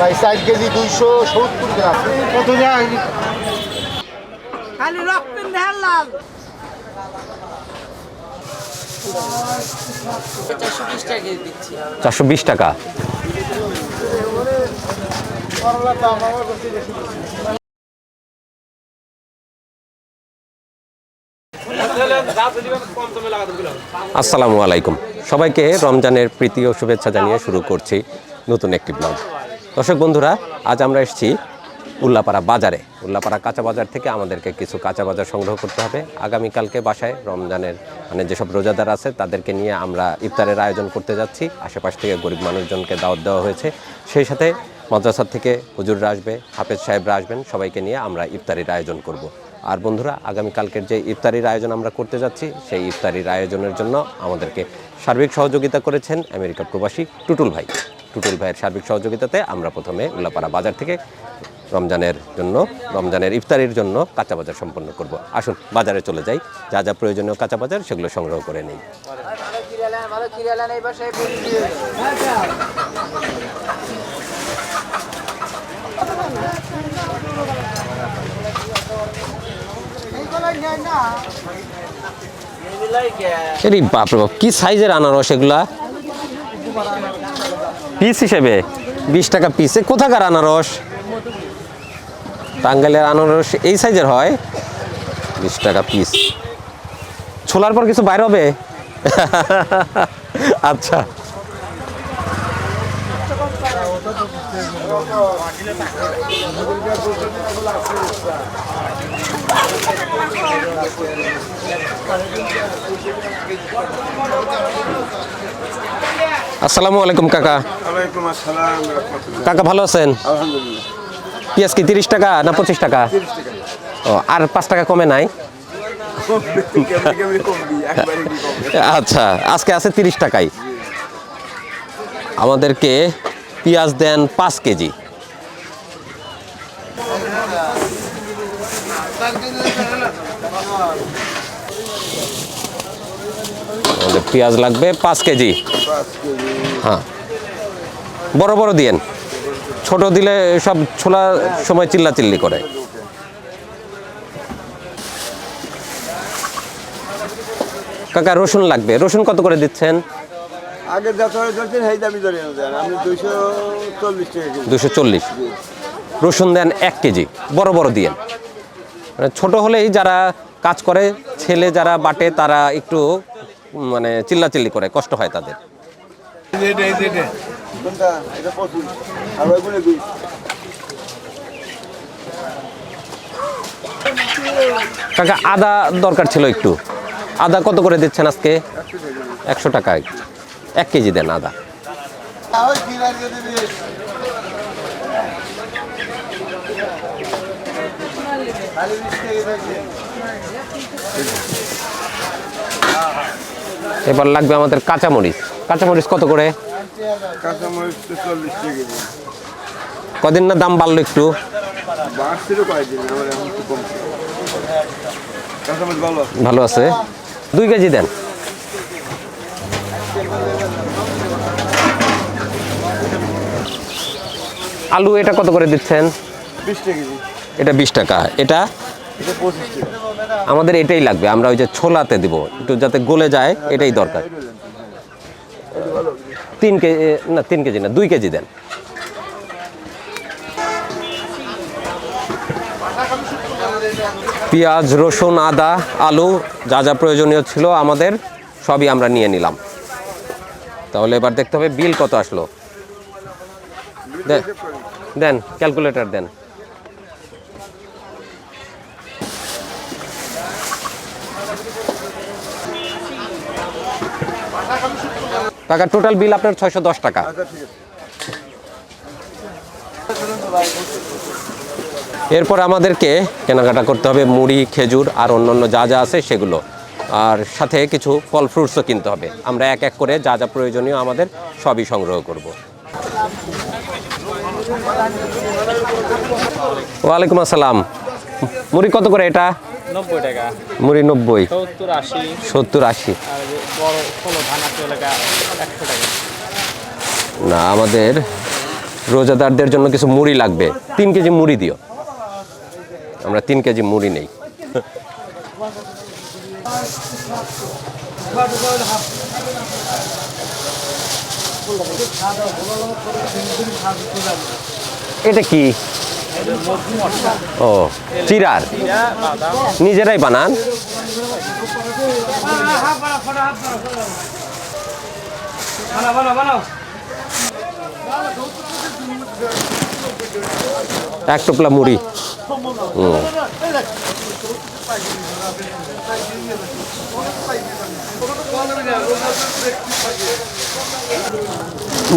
ভাই ষাট কেজি দুইশো সত্তর গ্রাম। কত যায় খালি রক্ত দেখার লাল। চারশো বিশ টাকা আসসালামু আলাইকুম। সবাইকে রমজানের প্রীতি ও শুভেচ্ছা জানিয়ে শুরু করছি নতুন একটি ব্লগ দর্শক বন্ধুরা, আজ আমরা এসেছি উল্লাপাড়া বাজারে। উল্লাপাড়া কাঁচা বাজার থেকে আমাদেরকে কিছু কাঁচা বাজার সংগ্রহ করতে হবে। আগামীকালকে বাসায় রমজানের মানে যেসব রোজাদার আছে, তাদেরকে নিয়ে আমরা ইফতারের আয়োজন করতে যাচ্ছি। আশেপাশ থেকে গরিব মানুষজনকে দাওয়াত দেওয়া হয়েছে। সেই সাথে মাদ্রাসার থেকে হুজুররা আসবে, হাফেজ সাহেবরা আসবেন, সবাইকে নিয়ে আমরা ইফতারির আয়োজন করব। আর বন্ধুরা আগামীকালকের যে ইফতারির আয়োজন আমরা করতে যাচ্ছি, সেই ইফতারির আয়োজনের জন্য আমাদেরকে সার্বিক সহযোগিতা করেছেন আমেরিকা প্রবাসী টুটুল ভাই। টুটুল ভাইয়ের সার্বিক সহযোগিতাতে আমরা প্রথমে উল্লাপাড়া বাজার থেকে রমজানের জন্য, রমজানের ইফতারির জন্য কাঁচা বাজার সম্পন্ন করব। আসুন, বাজারে চলে যাই। যা যা প্রয়োজনীয় কাঁচা বাজার, সেগুলো সংগ্রহ করে নেই। কি সাইজের আনারস এগুলা? পিস হিসেবে বিশ টাকা পিসে কোথাকার আনারস? টাঙ্গাইলের আনারস এই সাইজের হয়। বিশ টাকা পিস ছোলার পর কিছু বাইর হবে? আচ্ছা। আসসালামু আলাইকুম কাকা। ওয়ালাইকুম আসসালাম কাকা ভালো আছেন? আলহামদুলিল্লাহ। পেঁয়াজ কি তিরিশ টাকা না পঁচিশ টাকা? ও আর পাঁচ টাকা কমে নাই? আচ্ছা আজকে আছে তিরিশ টাকাই আমাদেরকে পেঁয়াজ দেন পাঁচ কেজি। আমাদের পেঁয়াজ লাগবে পাঁচ কেজি। হ্যাঁ। বড় বড় দিয়েন। ছোট দিলে সব ছোলা সময় চিল্লা চিল্লি করে। কাকা রসুন লাগবে। রসুন কত করে দিচ্ছেন? আগে যত ধরছেন সেই দামি ধরে দেন দুইশো চল্লিশ টাকা দুশো চল্লিশ। রসুন দেন এক কেজি। বড় বড় দিয়েন। মানে ছোট হলেই যারা কাজ করে ছেলে যারা বাটে তারা একটু মানে চিল্লাচিল্লি করে। কষ্ট হয় তাদের। কাকা আদা দরকার ছিল একটু। আদা কত করে দিচ্ছেন আজকে? একশো টাকায় এক কেজি দেন আদা। এবার লাগবে আমাদের কাঁচামরিচ। কাঁচামরিচ কত করে? কদিন না দাম বাড়লো একটু? ভালো আছে? দুই কেজি দেন। আলু এটা কত করে দিচ্ছেন? এটা বিশ টাকা। এটা? আমাদের এটাই লাগবে। আমরা ওই যে ছোলাতে দিব। একটু যাতে গলে যায় এটাই দরকার। তিন কেজি, না, তিন কেজি না, দুই কেজি দেন। পেঁয়াজ, রসুন, আদা, আলু, যা যা প্রয়োজনীয় ছিল আমাদের, সবই আমরা নিয়ে নিলাম। তাহলে এবার দেখতে হবে বিল কত আসলো। দেন, ক্যালকুলেটর দেন। টাকা টোটাল বিল আপনার ছয়শো দশ টাকা। এরপর আমাদেরকে কেনাকাটা করতে হবে মুড়ি, খেজুর আর অন্যান্য যা যা আছে সেগুলো। আর সাথে কিছু ফল ফ্রুটসও কিনতে হবে। আমরা এক এক করে যা যা প্রয়োজনীয় আমাদের সবই সংগ্রহ করব। ওয়ালাইকুম আসসালাম। মুড়ি কত করে এটা? নব্বই টাকা। মুড়ি নব্বই। সত্তর আশি। সত্তর আশি। আর যে বড় ষোলো ধান আছে এলাকা একশো টাকা। না আমাদের রোজাদারদের জন্য কিছু মুড়ি লাগবে। তিন কেজি মুড়ি দিও। আমরা তিন কেজি মুড়ি নেই। এটা কি? ও, চিরার। নিজেরাই বানান। এক টোপলা মুড়ি।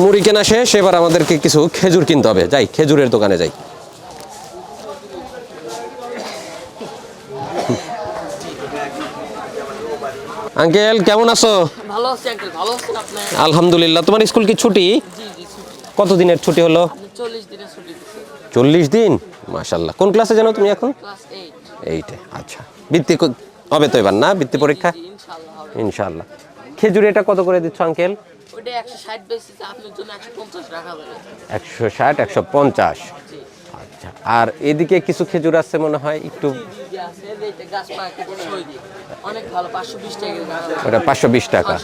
মুড়ি কেনা শেষ, এবার আমাদেরকে কিছু খেজুর কিনতে হবে। যাই, খেজুরের দোকানে যাই। আঙ্কেল কেমন আছো? ভালো আছি আঙ্কেল ভালো আছেন আপনি? আলহামদুলিল্লাহ। তোমার স্কুল কি ছুটি? জি জি ছুটি। কত দিনের ছুটি হলো? আপনি চল্লিশ দিনের ছুটি দিচ্ছে চল্লিশ দিন? মাশাল্লাহ কোন ক্লাসে জানো তুমি এখন? ক্লাস এইট এইটে আচ্ছা। বৃত্তি হবে তো এবার না? বৃত্তি পরীক্ষা? ইনশাল্লাহ হবে। ইনশাল্লাহ খেজুর এটা কত করে দিচ্ছ আঙ্কেল একশো ষাট বেসিস আপনার জন্য একশো পঞ্চাশ রাখা যাবে একশো ষাট একশো পঞ্চাশ। জি। আচ্ছা আর এদিকে কিছু খেজুর আছে মনে হয়, একটু ওটা পাঁচশো বিশ টাকা।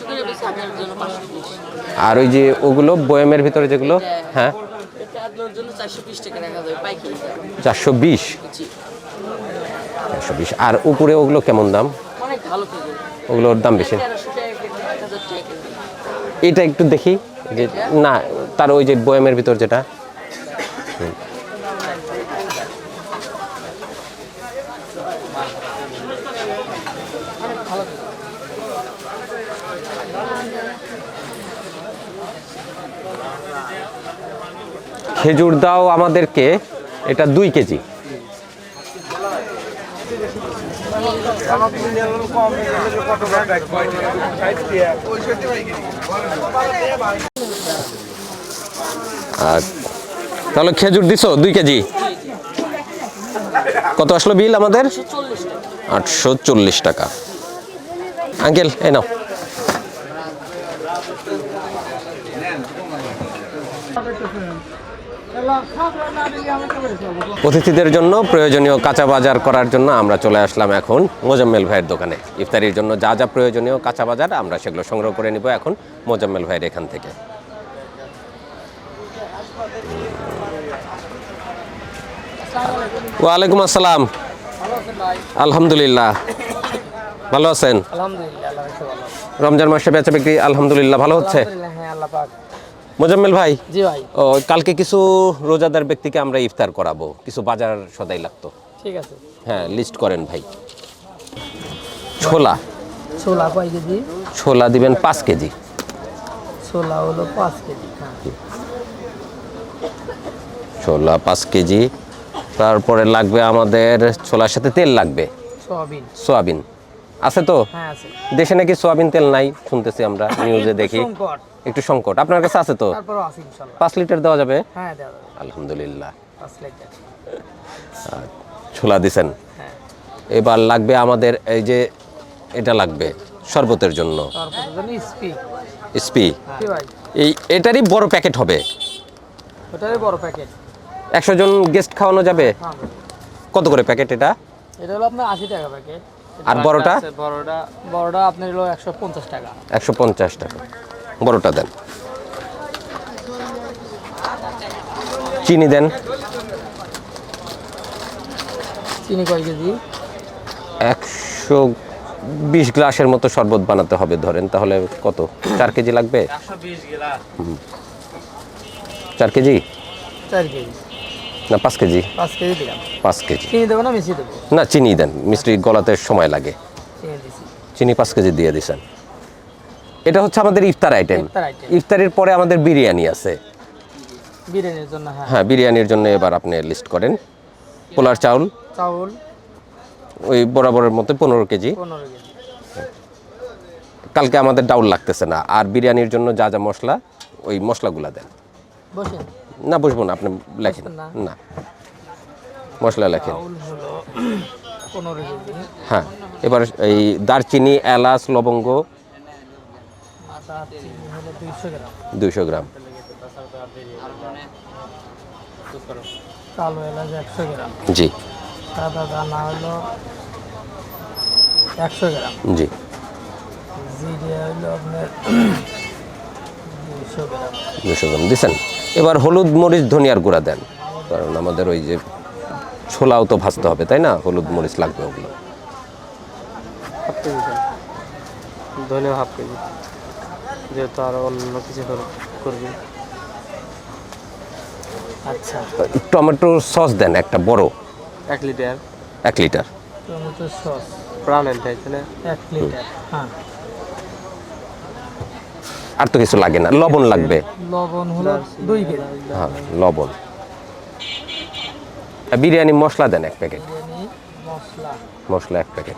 আর ওই যে ওগুলো বয়ামের ভিতরে যেগুলো হ্যাঁ? চারশো বিশ। চারশো বিশ। আর উপরে ওগুলো কেমন দাম? ওগুলোর দাম বেশি। এটা একটু দেখি, যে না, তার ওই যে বয়ামের ভিতর যেটা। খেজুর দাও আমাদেরকে, এটা দুই কেজি। আর তাহলে খেজুর দিছো, দুই কেজি? কত আসলো বিল আমাদের? আটশো চল্লিশ টাকা। আঙ্কেল, এই নাও। অতিথিদের জন্য প্রয়োজনীয় কাঁচা বাজার করার জন্য আমরা চলে আসলাম এখন মোজাম্মেল ভাইয়ের দোকানে। ইফতারির জন্য যা যা প্রয়োজনীয় কাঁচা বাজার আমরা সেগুলো সংগ্রহ করে নিব এখন মোজাম্মেল ভাইয়ের এখান থেকে। ওয়ালাইকুম আসসালাম। আলহামদুলিল্লাহ। ভালো আছেন? রমজান মাসে বেচা বিক্রি আলহামদুলিল্লাহ ভালো হচ্ছে? মোজাম্মেল ভাই? জি ভাই। ও কালকে কিছু রোজাদার ব্যক্তিকে আমরা ইফতার করাবো কিছু বাজার সদাই লাগতো। ঠিক আছে। হ্যাঁ লিস্ট করেন ভাই। ছোলা? ছোলা কয় কেজি? ছোলা দিবেন পাঁচ কেজি। ছোলা হলো পাঁচ কেজি হ্যাঁ। ছোলা পাঁচ কেজি তারপরে লাগবে আমাদের ছোলার সাথে তেল লাগবে। সয়াবিন। সোয়াবিন। আছে তো? হ্যাঁ আছে। দেশে নাকি সোয়াবিন তেল নাই? শুনতেছি আমরা নিউজে দেখি। একটু সংকট। আপনার কাছে আছে তো? পাঁচ লিটার দেওয়া যাবে? হ্যাঁ আলহামদুলিল্লাহ। ছোলা দিছেন? হ্যাঁ। এবার লাগবে আমাদের এই যে এটা লাগবে শরবতের জন্য। স্পি। এই এটারই বড় প্যাকেট হবে? ওটারই বড় প্যাকেট। একশো জন গেস্ট খাওয়ানো যাবে? হ্যাঁ কত করে প্যাকেট এটা? এটা হলো আপনার আশি টাকা প্যাকেট। আর বড়টা? বড়টা বড়টা আপনার হলো একশো পঞ্চাশ টাকা। একশো পঞ্চাশ টাকা। বড়টা দেন। চিনি দেন। চিনি কয় কেজি? একশো বিশ গ্লাসের মতো শরবত বানাতে হবে ধরেন তাহলে কত? চার কেজি লাগবে? চার কেজি? না পাঁচ কেজি। পাঁচ কেজি না মিশিয়ে দেবো? না চিনি দেন মিষ্টি গলাতে সময় লাগে। চিনি চিনি পাঁচ কেজি দিয়ে দিছেন। এটা হচ্ছে আমাদের ইফতার আইটেম ইফতারের পরে আমাদের বিরিয়ানি আছে। বিরিয়ানির জন্য হ্যাঁ। হ্যাঁ বিরিয়ানির জন্য এবার আপনি লিস্ট করেন। পোলার চাউল। চাউল। ওই বরাবরের মতো পনেরো কেজি। কালকে আমাদের ডাউল লাগতেছে না। আর বিরিয়ানির জন্য যা যা মশলা ওই মশলাগুলা দেন। বসেন। না বসবো না আপনি লেখেন। না। মশলা লেখেন। হ্যাঁ এবার এই দারচিনি এলাচ লবঙ্গ দুইশো গ্রাম। কালো এলাচ একশো গ্রাম। জি। সাদা দানা হলো একশো গ্রাম। জি। জিরে হলো আপনার দুশো গ্রাম। দিচ্ছেন এবার হলুদ মরিচ ধনিয়ার গুঁড়া দেন। কারণ আমাদের ওই যে ছোলাও তো ভাজতে হবে তাই না? হলুদ মরিচ লাগবে ওগুলো। ধনেও হাফ কেজি। যেহেতু আরও অন্য কিছু কর- করবি। আচ্ছা। টমেটো সস দেন একটা বড়। এক লিটার। এক লিটার। Tomato sauce. প্রাণের তাই না? এক লিটার হ্যাঁ। আর তো কিছু লাগে না লবণ লাগবে। লবণ হলো দুই কেজি। হ্যাঁ লবণ। আর বিরিয়ানি মশলা দেন এক প্যাকেট। মশলা। মশলা এক প্যাকেট।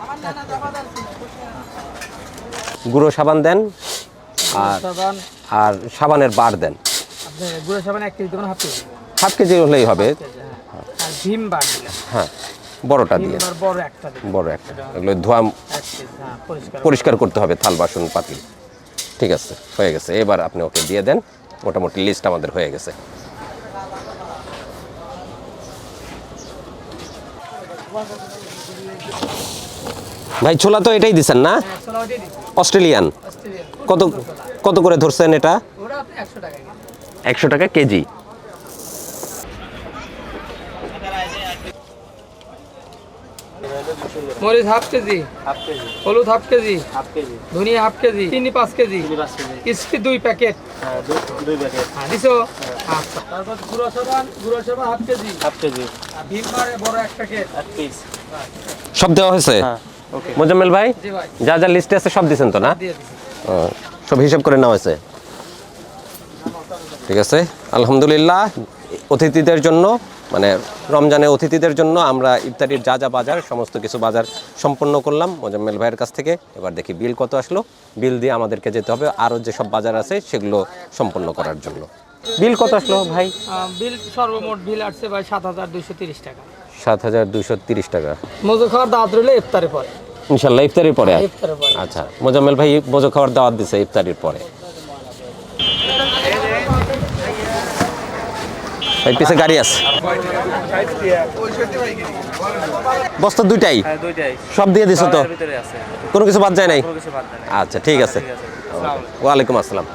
গুঁড়ো সাবান দেন। আর আর সাবানের বার দেন। গুঁড়ো সাবান এক কেজি দেবেন হাফ কেজি। হাফ কেজি হলেই হবে। হ্যাঁ। আর ভীম বার হ্যাঁ বড়টা দিয়ে। বড় একটা বড় একটা। এগুলো ধোয়া হ্যাঁ পরিষ্কার। করতে হবে থাল বাসন পাতিল ঠিক আছে হয়ে গেছে। এবার আপনি ওকে দিয়ে দেন। মোটামুটি লিস্ট আমাদের হয়ে গেছে। ভাই ছোলা তো এটাই দিছেন না? হ্যাঁ, অস্ট্রেলিয়ান। কত কত করে ধরছেন এটা? একশো টাকা কেজি। একশো টাকা কেজি মরিচ হাফ কেজি। হলুদ হাফ কেজি ধনিয়া হাফ কেজি চিনি পাঁচ কেজি কিস্তি দুই প্যাকেট। হ্যাঁ দিছো? আচ্ছা। তারপর গুঁড়ো সাবান গুঁড়ো সাবান half KG. Half KG. Bheem বড় এক প্যাকেট। এক পিস। সব দেওয়া হয়েছে? মোজাম্মেল ভাই যা যা লিস্টে আছে সব দিছেন তো না? সব হিসাব করে নেওয়া হয়েছে। ঠিক আছে? আলহামদুলিল্লাহ অতিথিদের জন্য মানে রমজানে অতিথিদের জন্য আমরা ইফতারির যা যা বাজার সমস্ত কিছু বাজার সম্পন্ন করলাম মোজাম্মেল ভাইয়ের কাছ থেকে। এবার দেখি বিল কত আসলো। বিল দিয়ে আমাদেরকে যেতে হবে আরও যেসব বাজার আছে সেগুলো সম্পন্ন করার জন্য। বিল কত আসলো ভাই? বিল সর্বমোট বিল আসছে ভাই সাত হাজার দুইশো তিরিশ টাকা। সাত হাজার দুশো তিরিশ টাকা। মজু খাওয়ার দাওয়াত রইলে ইফতারে পরে। ইনশাল্লাহ ইফতারির পরে আচ্ছা মোজাম্মেল ভাই বোঝো খাওয়ার দাওয়াত দিছে ইফতারির পরে। ভাই পিছে গাড়ি আছে? বস্তা দুইটাই? সব দিয়ে দিছো তো? কোনো কিছু বাদ যায় নাই? আচ্ছা ঠিক আছে। ওয়ালাইকুম আসসালাম।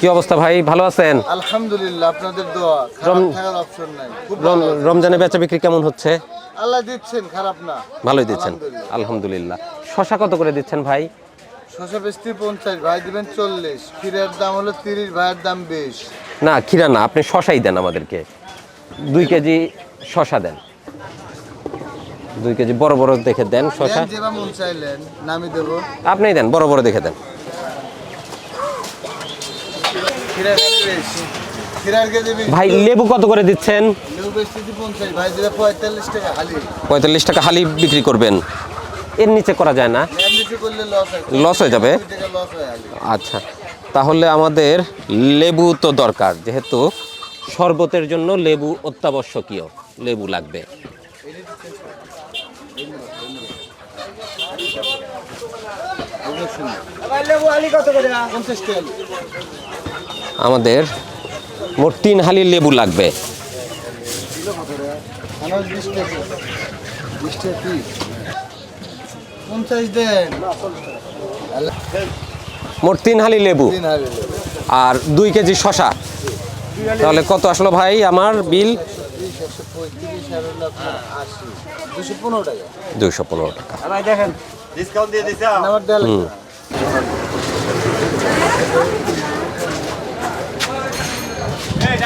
কি অবস্থা ভাই? ভালো আছেন? আলহামদুলিল্লাহ আপনাদের দোয়া খারাপ থাকার অপশন নাই। রমজানে বেচা বিক্রি কেমন হচ্ছে? আল্লাহ দিচ্ছেন খারাপ না। ভালোই দিচ্ছেন। আলহামদুলিল্লাহ। শশা কত করে দিচ্ছেন ভাই? ছশো বেশি পঞ্চাশ ভাই দিবেন চল্লিশ। ক্ষীরের দাম হলো তিরিশ ভাইয়ের দাম বিশ। না খিরা না আপনি শশাই দেন আমাদেরকে। দুই কেজি শশা দেন। দুই কেজি বড় বড় দেখে দেন শশা। মন চাইলেন নামি দেবো। আপনিই দেন বড় বড় দেখে দেন ক্ষীরের কেজি বেশি ক্ষীরের কেজি বেশি ভাই লেবু কত করে দিচ্ছেন? পঁয়তাল্লিশ টাকা হালি। বিক্রি করবেন। এর নিচে করা যায় না? লস হয়ে। যাবে? আচ্ছা তাহলে আমাদের লেবু তো দরকার যেহেতু শরবতের জন্য লেবু অত্যাবশ্যকীয় লেবু লাগবে। পঞ্চাশ টাকা আমাদের মোট তিন হালি লেবু লাগবে। মোট তিন হালি লেবু। আর দুই কেজি শশা। তাহলে কত আসলো ভাই আমার বিল? দুশো পনেরো টাকা। দুইশো পনেরো টাকা আমার দেড় লাখ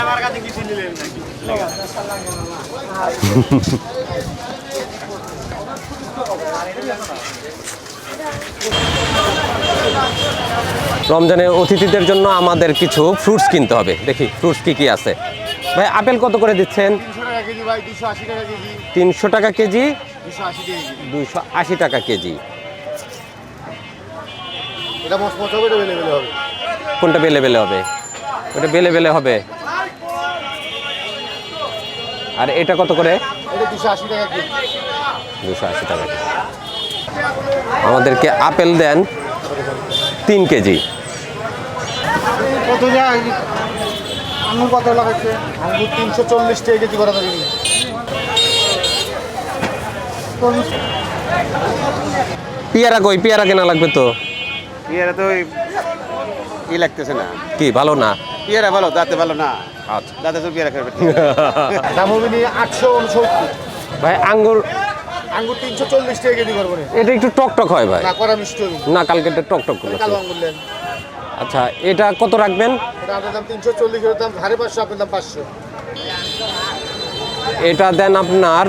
রমজানে অতিথিদের জন্য আমাদের কিছু ফ্রুটস কিনতে হবে। দেখি ফ্রুটস কি কি আছে। ভাই আপেল কত করে দিচ্ছেন? তিনশো টাকা কেজি। দুইশো আশি টাকা কেজি। কোনটা বেলে বেলে হবে? ওটা বেলে বেলে হবে। আর এটা কত করে? দুশো আশি টাকা কেজি। দুশো আশি টাকা আমাদেরকে আপেল দেন তিন কেজি। কত আঙুর কত লাগাচ্ছে আঙুর তিনশো চল্লিশ টাকা কেজি করা যাবে পেয়ারা কই? পেয়ারা কেনা লাগবে তো? পেয়ারা তো ওই ই লাগতেছে না। কি ভালো না? পেয়ারা ভালো দাঁতে ভালো না। আচ্ছা দাঁতে তো পেয়ারা খাবে দাম হবে নিয়ে আটশো উনসত্তর। ভাই আঙ্গুর আঙ্গুর তিনশো চল্লিশ টাকা কেজি করব এটা একটু টক টক হয় ভাই। না করা মিষ্টি না কালকে এটা টক টক করে কালো আঙ্গুর নেন। আচ্ছা এটা কত রাখবেন? এটা আপনার দাম তিনশো চল্লিশ দাম সাড়ে পাঁচশো আপনার দাম পাঁচশো। এটা দেন আপনার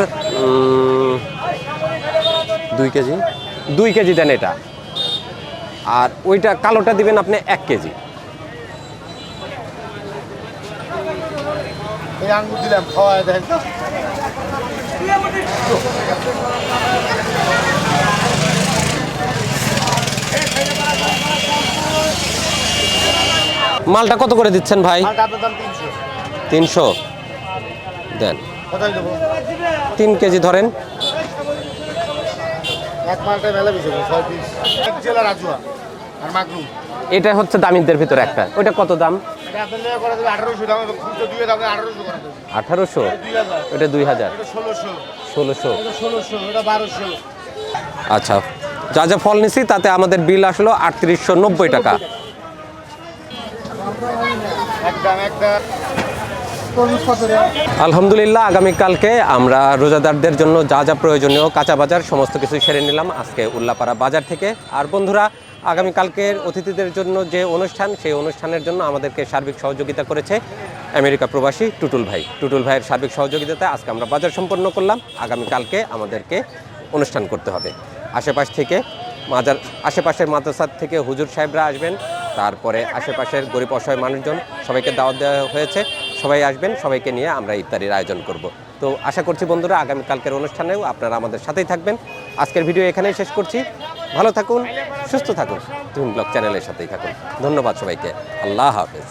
দুই কেজি। দুই কেজি দেন এটা। আর ওইটা কালোটা দিবেন আপনি এক কেজি। এই আঙ্গুর দিলাম খাওয়ায় দেখেন মালটা কত করে দিচ্ছেন ভাই? তিনশো। দেন। তিন কেজি ধরেন। এক মালটা মেলা বেশি ছয় পিস। এক জেলা রাজুয়া। এটা হচ্ছে দামিদের ভিতর একটা। ওইটা কত দাম? আঠারোশো ওটা দুই হাজার। ষোলোশো। আচ্ছা যা যা ফল নিছি তাতে আমাদের বিল আসলো আটত্রিশশো নব্বই টাকা। আলহামদুলিল্লাহ আগামীকালকে আমরা রোজাদারদের জন্য যা যা প্রয়োজনীয় কাঁচা বাজার সমস্ত কিছু সেরে নিলাম। আজকে উল্লাপাড়া বাজার থেকে। আর বন্ধুরা আগামীকালকের অতিথিদের জন্য যে অনুষ্ঠান, সেই অনুষ্ঠানের জন্য আমাদেরকে সার্বিক সহযোগিতা করেছে আমেরিকা প্রবাসী টুটুল ভাই। টুটুল ভাইয়ের সার্বিক সহযোগিতায় আজকে আমরা বাজার সম্পন্ন করলাম। আগামীকালকে আমাদেরকে অনুষ্ঠান করতে হবে। আশেপাশ থেকে মাজার, আশেপাশের মাদ্রাসার থেকে হুজুর সাহেবরা আসবেন, তারপরে আশেপাশের গরিব অসহায় মানুষজন সবাইকে দাওয়াত দেওয়া হয়েছে, সবাই আসবেন, সবাইকে নিয়ে আমরা ইফতারির আয়োজন করব। তো আশা করছি বন্ধুরা, আগামীকালকের অনুষ্ঠানেও আপনারা আমাদের সাথেই থাকবেন। আজকের ভিডিও এখানেই শেষ করছি। ভালো থাকুন সুস্থ থাকুন। তুমি ব্লগ চ্যানেলের সাথেই থাকুন। ধন্যবাদ সবাইকে। আল্লাহ হাফেজ।